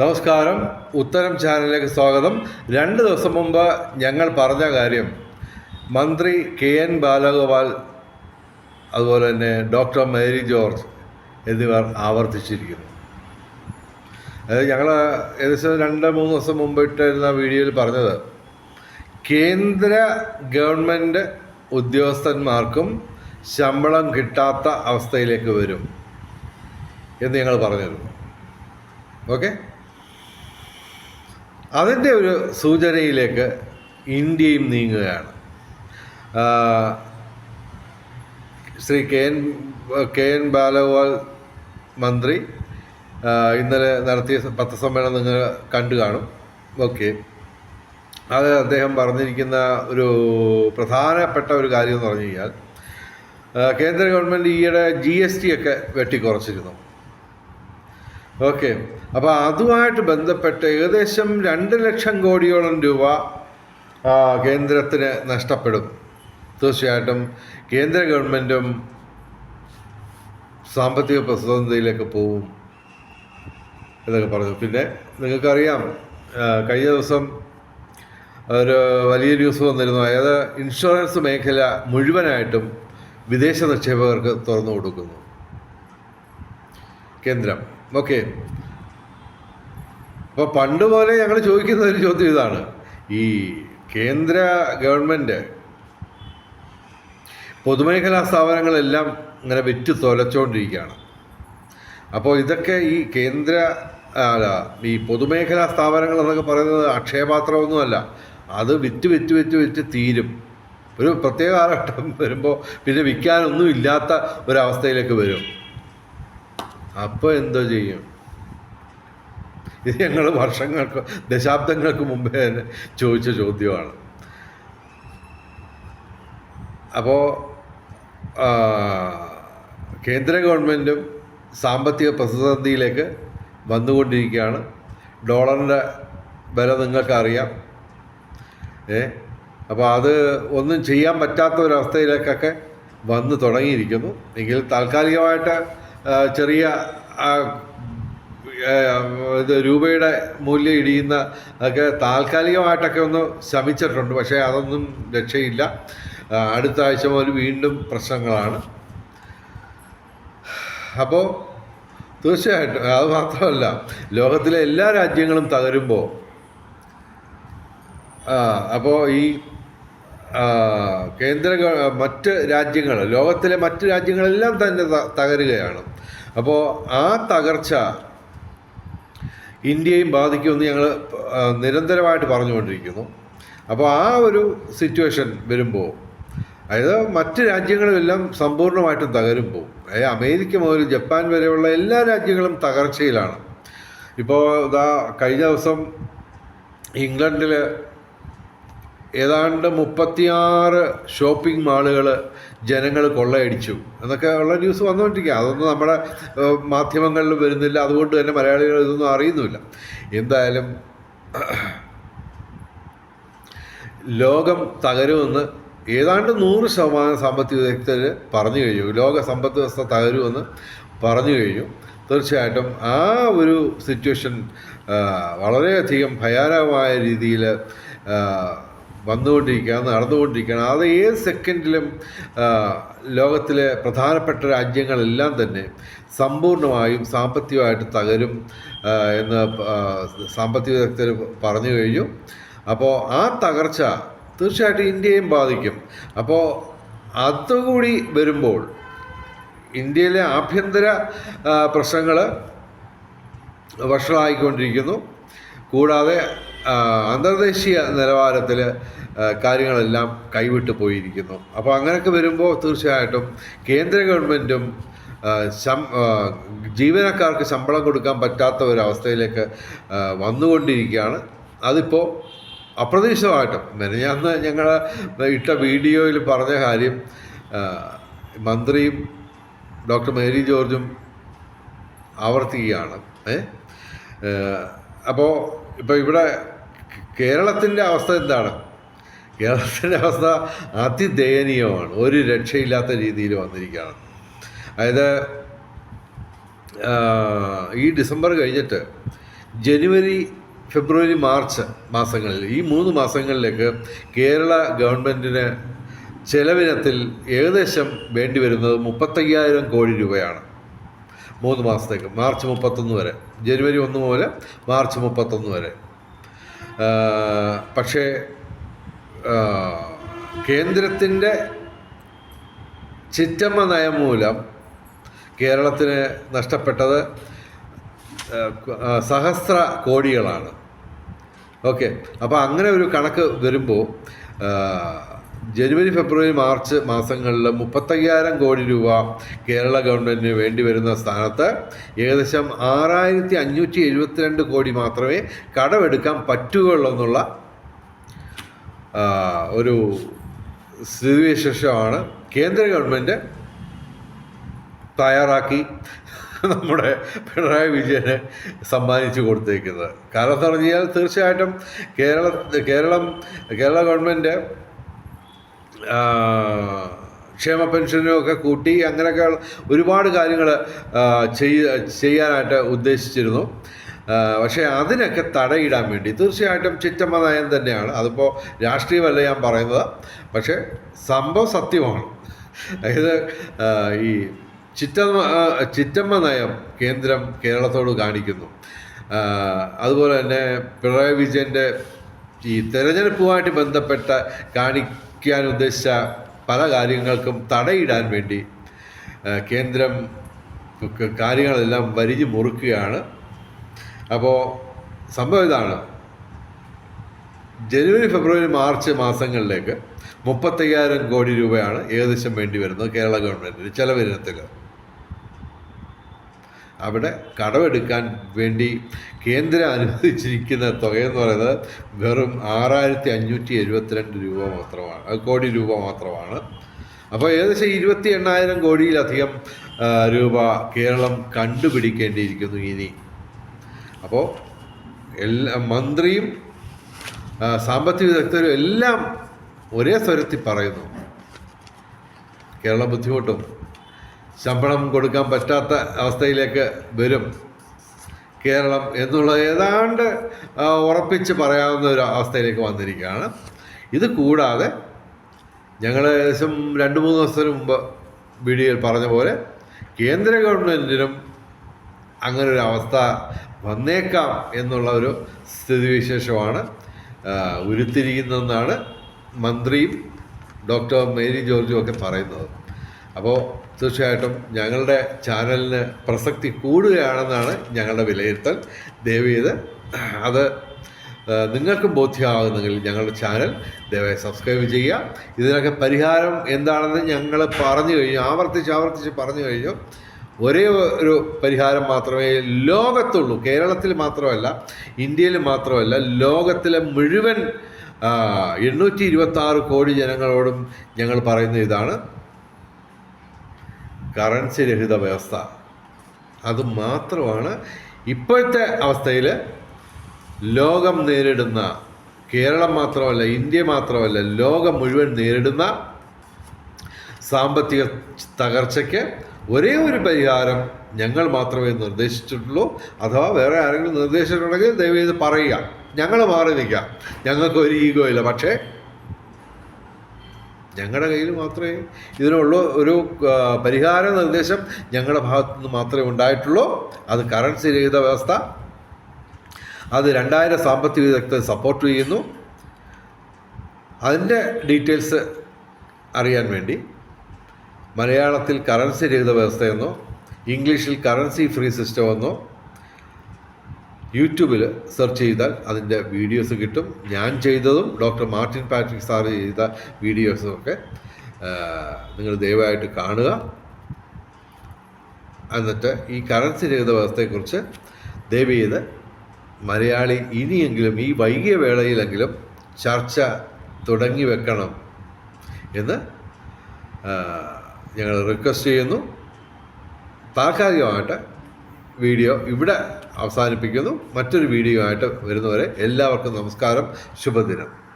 നമസ്കാരം. ഉത്തരം ചാനലിലേക്ക് സ്വാഗതം. രണ്ട് ദിവസം മുമ്പ് ഞങ്ങൾ പറഞ്ഞ കാര്യം മന്ത്രി കെ എൻ ബാലഗോപാൽ അതുപോലെ തന്നെ ഡോക്ടർ മേരി ജോർജ് എന്നിവർ ആവർത്തിച്ചിരിക്കുന്നു. അതായത് ഞങ്ങൾ ഏകദേശം രണ്ട് മൂന്ന് ദിവസം മുമ്പ് ഇട്ടിരുന്ന വീഡിയോയിൽ പറഞ്ഞത് കേന്ദ്ര ഗവൺമെന്റ് ഉദ്യോഗസ്ഥന്മാർക്കും ശമ്പളം കിട്ടാത്ത അവസ്ഥയിലേക്ക് വരും എന്ന് ഞങ്ങൾ പറഞ്ഞിരുന്നു. ഓക്കെ? അതിന്റെ ഒരു സൂചനയിലേക്ക് ഇന്ത്യയും നീങ്ങുകയാണ്. Shri K N K N Balagopal മന്ത്രി ഇന്നലെ നടത്തിയ പത്രസമ്മേളനം നിങ്ങൾ കണ്ടു കാണും. ഓക്കെ. അത് അദ്ദേഹം പറഞ്ഞിരിക്കുന്ന ഒരു പ്രധാനപ്പെട്ട ഒരു കാര്യം എന്ന് പറഞ്ഞു കഴിഞ്ഞാൽ കേന്ദ്ര ഗവൺമെന്റ് ഈയിടെ ജി എസ് ടി ഒക്കെ വെട്ടിക്കുറച്ചിരുന്നു. ഓക്കെ. അപ്പോൾ അതുമായിട്ട് ബന്ധപ്പെട്ട് ഏകദേശം രണ്ട് ലക്ഷം കോടിയോളം രൂപ കേന്ദ്രത്തിന് നഷ്ടപ്പെടും. തീർച്ചയായിട്ടും കേന്ദ്ര ഗവൺമെന്റും സാമ്പത്തിക പ്രതിസന്ധിയിലേക്ക് പോവും എന്നൊക്കെ പറഞ്ഞു. പിന്നെ നിങ്ങൾക്കറിയാം കഴിഞ്ഞ ദിവസം ഒരു വലിയ ന്യൂസ് വന്നിരുന്നു. അതായത് ഇൻഷുറൻസ് മേഖല മുഴുവനായിട്ടും വിദേശ നിക്ഷേപകർക്ക് തുറന്നു കൊടുക്കുന്നു. കേന്ദ്രം. ഓക്കെ. അപ്പോൾ പണ്ട് പോലെ ഞങ്ങൾ ചോദിക്കുന്ന ഒരു ചോദ്യം ഇതാണ്. ഈ കേന്ദ്ര ഗവൺമെന്റ് പൊതുമേഖലാ സ്ഥാപനങ്ങളെല്ലാം ഇങ്ങനെ വിറ്റ് തൊലച്ചുകൊണ്ടിരിക്കുകയാണ് അപ്പോൾ ഇതൊക്കെ ഈ കേന്ദ്ര അല്ല ഈ പൊതുമേഖലാ സ്ഥാപനങ്ങൾ എന്നൊക്കെ പറയുന്നത് അക്ഷയപാത്രമൊന്നുമല്ല. അത് വിറ്റ് വിറ്റ് വിറ്റ് വിറ്റ് തീരും. ഒരു പ്രത്യേക കാലഘട്ടം വരുമ്പോൾ പിന്നെ വിൽക്കാനൊന്നും ഇല്ലാത്ത ഒരവസ്ഥയിലേക്ക് വരും. അപ്പോൾ എന്തോ ചെയ്യും? ഇത് ഞങ്ങൾ വർഷങ്ങൾക്ക് ദശാബ്ദങ്ങൾക്ക് മുമ്പേ ചോദിച്ച ചോദ്യമാണ്. അപ്പോൾ കേന്ദ്ര ഗവൺമെന്റും സാമ്പത്തിക പ്രതിസന്ധിയിലേക്ക് വന്നുകൊണ്ടിരിക്കുകയാണ്. ഡോളറിന്റെ വില നിങ്ങൾക്കറിയാം. ഏ അപ്പോൾ അത് ഒന്നും ചെയ്യാൻ പറ്റാത്ത ഒരവസ്ഥയിലേക്കൊക്കെ വന്ന് തുടങ്ങിയിരിക്കുന്നു. എങ്കിൽ താൽക്കാലികമായിട്ട് ചെറിയ ഇത് രൂപയുടെ മൂല്യം ഇടിയുന്ന ഒക്കെ താൽക്കാലികമായിട്ടൊക്കെ ഒന്ന് ശമിച്ചിട്ടുണ്ട്. പക്ഷേ അതൊന്നും രക്ഷയില്ല. അടുത്ത ആഴ്ച മുതൽ വീണ്ടും പ്രശ്നങ്ങളാണ്. അപ്പോൾ തീർച്ചയായിട്ടും അത് മാത്രമല്ല ലോകത്തിലെ എല്ലാ രാജ്യങ്ങളും തകരുമ്പോൾ അപ്പോൾ ഈ കേന്ദ്ര മറ്റ് രാജ്യങ്ങൾ ലോകത്തിലെ മറ്റ് രാജ്യങ്ങളെല്ലാം തന്നെ തകരുകയാണ്. അപ്പോൾ ആ തകർച്ച ഇന്ത്യയും ബാധിക്കുമെന്ന് ഞങ്ങൾ നിരന്തരമായിട്ട് പറഞ്ഞുകൊണ്ടിരിക്കുന്നു. അപ്പോൾ ആ ഒരു സിറ്റുവേഷൻ വരുമ്പോൾ അതായത് മറ്റ് രാജ്യങ്ങളുമെല്ലാം സമ്പൂർണമായിട്ടും തകരുമ്പോൾ അതായത് അമേരിക്ക മുതൽ ജപ്പാൻ വരെയുള്ള എല്ലാ രാജ്യങ്ങളും തകർച്ചയിലാണ്. ഇപ്പോൾ ഇതാ കഴിഞ്ഞ ദിവസം ഇംഗ്ലണ്ടിൽ ഏതാണ്ട് മുപ്പത്തിയാറ് ഷോപ്പിംഗ് മാളുകൾ ജനങ്ങൾ കൊള്ളയടിച്ചു. എന്നൊക്കെ ഉള്ള ന്യൂസ് വന്നുകൊണ്ടിരിക്കുക അതൊന്നും നമ്മുടെ മാധ്യമങ്ങളിൽ വരുന്നില്ല. അതുകൊണ്ട് തന്നെ മലയാളികൾ ഇതൊന്നും അറിയുന്നുമില്ല. എന്തായാലും ലോകം തകരുമെന്ന് ഏതാണ്ട് നൂറ് ശതമാനം സാമ്പത്തിക വിദഗ്ധർ പറഞ്ഞു കഴിഞ്ഞു. ലോക സമ്പദ് വ്യവസ്ഥ തകരുമെന്ന് പറഞ്ഞു കഴിഞ്ഞു. തീർച്ചയായിട്ടും ആ ഒരു സിറ്റുവേഷൻ വളരെയധികം ഭയാനകമായ രീതിയിൽ വന്നുകൊണ്ടിരിക്കുകയാണ് നടന്നുകൊണ്ടിരിക്കുകയാണ്. അത് ഏത് സെക്കൻഡിലും ലോകത്തിലെ പ്രധാനപ്പെട്ട രാജ്യങ്ങളെല്ലാം തന്നെ സമ്പൂർണമായും സാമ്പത്തികമായിട്ട് തകരും എന്ന് സാമ്പത്തിക വിദഗ്ധർ പറഞ്ഞു കഴിഞ്ഞു. അപ്പോൾ ആ തകർച്ച തീർച്ചയായിട്ടും ഇന്ത്യയും ബാധിക്കും. അപ്പോൾ അതുകൂടി വരുമ്പോൾ ഇന്ത്യയിലെ ആഭ്യന്തര പ്രശ്നങ്ങൾ വഷളായിക്കൊണ്ടിരിക്കുന്നു. കൂടാതെ അന്തർദേശീയ നിലവാരത്തിൽ കാര്യങ്ങളെല്ലാം കൈവിട്ട് പോയിരിക്കുന്നു. അപ്പോൾ അങ്ങനെയൊക്കെ വരുമ്പോൾ തീർച്ചയായിട്ടും കേന്ദ്ര ഗവൺമെന്റും ജീവനക്കാർക്ക് ശമ്പളം കൊടുക്കാൻ പറ്റാത്ത ഒരു അവസ്ഥയിലേക്ക് വന്നുകൊണ്ടിരിക്കുകയാണ്. അതിപ്പോൾ അപ്രതീക്ഷിതമായിട്ടും. മെനഞ്ഞാന്ന് ഞങ്ങൾ ഇട്ട വീഡിയോയിൽ പറഞ്ഞ കാര്യം മന്ത്രിയും ഡോക്ടർ മേരി ജോർജും ആവർത്തിക്കുകയാണ്. അപ്പോൾ ഇപ്പോൾ ഇവിടെ കേരളത്തിന്റെ അവസ്ഥ എന്താണ്? കേരളത്തിന്റെ അവസ്ഥ അതിദയനീയമാണ്. ഒരു രക്ഷയില്ലാത്ത രീതിയിൽ വന്നിരിക്കുകയാണ്. അതായത് ഈ ഡിസംബർ കഴിഞ്ഞിട്ട് ജനുവരി ഫെബ്രുവരി മാർച്ച് മാസങ്ങളിൽ ഈ മൂന്ന് മാസങ്ങളിലേക്ക് കേരള ഗവൺമെന്റിന് ചെലവിനത്തിൽ ഏകദേശം വേണ്ടി വരുന്നത് മുപ്പത്തയ്യായിരം കോടി രൂപയാണ്. മൂന്ന് മാസത്തേക്ക് മാർച്ച് മുപ്പത്തൊന്ന് വരെ. ജനുവരി ഒന്ന് മുതൽ മാർച്ച് മുപ്പത്തൊന്ന് വരെ. പക്ഷേ കേന്ദ്രത്തിന്റെ ചിറ്റമ്മ നയം മൂലം കേരളത്തിന് നഷ്ടപ്പെട്ടത് സഹസ്ര കോടികളാണ്. ഓക്കെ. അപ്പോൾ അങ്ങനെ ഒരു കണക്ക് വരുമ്പോൾ ജനുവരി ഫെബ്രുവരി മാർച്ച് മാസങ്ങളിൽ മുപ്പത്തയ്യായിരം കോടി രൂപ കേരള ഗവൺമെന്റിന് വേണ്ടി വരുന്ന സ്ഥാനത്ത് ഏകദേശം ആറായിരത്തി അഞ്ഞൂറ്റി എഴുപത്തിരണ്ട് കോടി മാത്രമേ കടമെടുക്കാൻ പറ്റുകയുള്ളൂ എന്നുള്ള ഒരു സ്ഥിതിവിശേഷമാണ് കേന്ദ്ര ഗവൺമെന്റ് തയ്യാറാക്കി നമ്മുടെ പിണറായി വിജയന് സമ്മാനിച്ചു കൊടുത്തേക്കുന്നത്. കാരണം എന്ന് പറഞ്ഞു കഴിഞ്ഞാൽ തീർച്ചയായിട്ടും കേരള കേരളം കേരള ഗവൺമെന്റ് ക്ഷേമ പെൻഷനും ഒക്കെ കൂട്ടി അങ്ങനെയൊക്കെ ഒരുപാട് കാര്യങ്ങൾ ചെയ് ചെയ്യാനായിട്ട് ഉദ്ദേശിച്ചിരുന്നു. പക്ഷേ അതിനൊക്കെ തടയിടാൻ വേണ്ടി തീർച്ചയായിട്ടും ചിറ്റമ്മ നയം തന്നെയാണ്. അതിപ്പോൾ രാഷ്ട്രീയമല്ല ഞാൻ പറയുന്നത്. പക്ഷേ സംഭവം സത്യമാണ്. അതായത് ഈ ചിറ്റമ്മ ചിറ്റമ്മ നയം കേന്ദ്രം കേരളത്തോട് കാണിക്കുന്നു. അതുപോലെ തന്നെ പിണറായി വിജയന്റെ ഈ തെരഞ്ഞെടുപ്പുമായിട്ട് ബന്ധപ്പെട്ട കാണിക്കാൻ ഉദ്ദേശിച്ച പല കാര്യങ്ങൾക്കും തടയിടാൻ വേണ്ടി കേന്ദ്രം കാര്യങ്ങളെല്ലാം വരിഞ്ഞു മുറുക്കുകയാണ്. അപ്പോൾ സംഭവം ഇതാണ്. ജനുവരി ഫെബ്രുവരി മാർച്ച് മാസങ്ങളിലേക്ക് മുപ്പത്തയ്യായിരം കോടി രൂപയാണ് ഏകദേശം വേണ്ടി വരുന്നത് കേരള ഗവൺമെന്റിന് ചെലവിനത്തിൽ അവിടെ കടമെടുക്കാൻ വേണ്ടി കേന്ദ്രം അനുവദിച്ചിരിക്കുന്ന തുകയെന്ന് പറയുന്നത് വെറും ആറായിരത്തി അഞ്ഞൂറ്റി എഴുപത്തിരണ്ട് രൂപ മാത്രമാണ്. കോടി രൂപ മാത്രമാണ്. അപ്പോൾ ഏകദേശം ഇരുപത്തി എണ്ണായിരം കോടിയിലധികം രൂപ കേരളം കണ്ടുപിടിക്കേണ്ടിയിരിക്കുന്നു ഇനി. അപ്പോൾ എല്ലാ മന്ത്രിയും സാമ്പത്തിക വിദഗ്ധരും എല്ലാം ഒരേ സ്വരത്തിൽ പറയുന്നു. കേരളം ബുദ്ധിമുട്ടും. ശമ്പളം കൊടുക്കാൻ പറ്റാത്ത അവസ്ഥയിലേക്ക് വരും. കേരളം എന്നുള്ള ഏതാണ്ട് ഉറപ്പിച്ച് പറയാവുന്ന ഒരു അവസ്ഥയിലേക്ക് വന്നിരിക്കുകയാണ്. ഇത് കൂടാതെ ഞങ്ങൾ ഏകദേശം രണ്ട് മൂന്ന് ദിവസത്തിന് മുമ്പ് വീഡിയോയിൽ പറഞ്ഞ പോലെ കേന്ദ്ര ഗവൺമെന്റിനും അങ്ങനെ ഒരു അവസ്ഥ വന്നേക്കാം എന്നുള്ള ഒരു സ്ഥിതിവിശേഷമാണ് ഉരുത്തിരിക്കുന്നതെന്നാണ് മന്ത്രിയും ഡോക്ടർ മേരി ജോർജും ഒക്കെ പറയുന്നത്. അപ്പോൾ തീർച്ചയായിട്ടും ഞങ്ങളുടെ ചാനലിന് പ്രസക്തി കൂടുകയാണെന്നാണ് ഞങ്ങളുടെ വിലയിരുത്തൽ. ദയവ് ചെയ്ത് അത് നിങ്ങൾക്കും ബോധ്യമാകുന്നെങ്കിൽ ഞങ്ങളുടെ ചാനൽ ദയവായി സബ്സ്ക്രൈബ് ചെയ്യുക. ഇതിനൊക്കെ പരിഹാരം എന്താണെന്ന് ഞങ്ങൾ പറഞ്ഞു കഴിഞ്ഞു ആവർത്തിച്ച് ആവർത്തിച്ച് പറഞ്ഞു കഴിഞ്ഞു. ഒരേ ഒരു പരിഹാരം മാത്രമേ ലോകത്തുള്ളൂ. കേരളത്തിൽ മാത്രമല്ല ഇന്ത്യയിൽ മാത്രമല്ല ലോകത്തിലെ മുഴുവൻ എണ്ണൂറ്റി ഇരുപത്തി ആറ് കോടി ജനങ്ങളോടും ഞങ്ങൾ പറയുന്ന ഇതാണ്. കറൻസി രഹിത വ്യവസ്ഥ. അത് മാത്രമാണ് ഇപ്പോഴത്തെ അവസ്ഥയിൽ ലോകം നേരിടുന്ന കേരളം മാത്രമല്ല ഇന്ത്യ മാത്രമല്ല ലോകം മുഴുവൻ നേരിടുന്ന സാമ്പത്തിക തകർച്ചയ്ക്ക് ഒരേ ഒരു പരിഹാരം ഞങ്ങൾ മാത്രമേ നിർദ്ദേശിച്ചിട്ടുള്ളൂ. അഥവാ വേറെ ആരെങ്കിലും നിർദ്ദേശിച്ചിട്ടുണ്ടെങ്കിൽ ദയവ് ചെയ്ത് പറയുക. ഞങ്ങൾ മാറി നിൽക്കാം. ഞങ്ങൾക്ക് ഒരു ഈഗോ ഇല്ല. പക്ഷേ ഞങ്ങളുടെ കയ്യിൽ മാത്രമേ ഇതിനുള്ള ഒരു പരിഹാര നിർദ്ദേശം ഞങ്ങളുടെ ഭാഗത്തു നിന്ന് മാത്രമേ ഉണ്ടായിട്ടുള്ളൂ. അത് കറൻസി രഹിത വ്യവസ്ഥ. അത് രണ്ടായിരം സാമ്പത്തിക വിദഗ്ധർ സപ്പോർട്ട് ചെയ്യുന്നു. അതിന്റെ ഡീറ്റെയിൽസ് അറിയാൻ വേണ്ടി മലയാളത്തിൽ കറൻസി രഹിത വ്യവസ്ഥയെന്നോ ഇംഗ്ലീഷിൽ കറൻസി ഫ്രീ സിസ്റ്റം എന്നോ യൂട്യൂബിൽ സെർച്ച് ചെയ്താൽ അതിന്റെ വീഡിയോസ് കിട്ടും. ഞാൻ ചെയ്തതും ഡോക്ടർ മാർട്ടിൻ പാട്രിക് സാർ ചെയ്ത വീഡിയോസും ഒക്കെ നിങ്ങൾ ദയവായിട്ട് കാണുക. എന്നിട്ട് ഈ കറൻസി രഹിത വ്യവസ്ഥയെക്കുറിച്ച് ദയവ് ചെയ്ത് മലയാളി ഇനിയെങ്കിലും ഈ വൈകിയ വേളയിലെങ്കിലും ചർച്ച തുടങ്ങി വെക്കണം എന്ന് ഞങ്ങൾ റിക്വസ്റ്റ് ചെയ്യുന്നു. താൽക്കാലികമായിട്ട് വീഡിയോ ഇവിടെ അവസാനിപ്പിക്കുന്നു. മറ്റൊരു വീഡിയോ ആയിട്ട് വരുന്നവരെ എല്ലാവർക്കും നമസ്കാരം. ശുഭദിനം.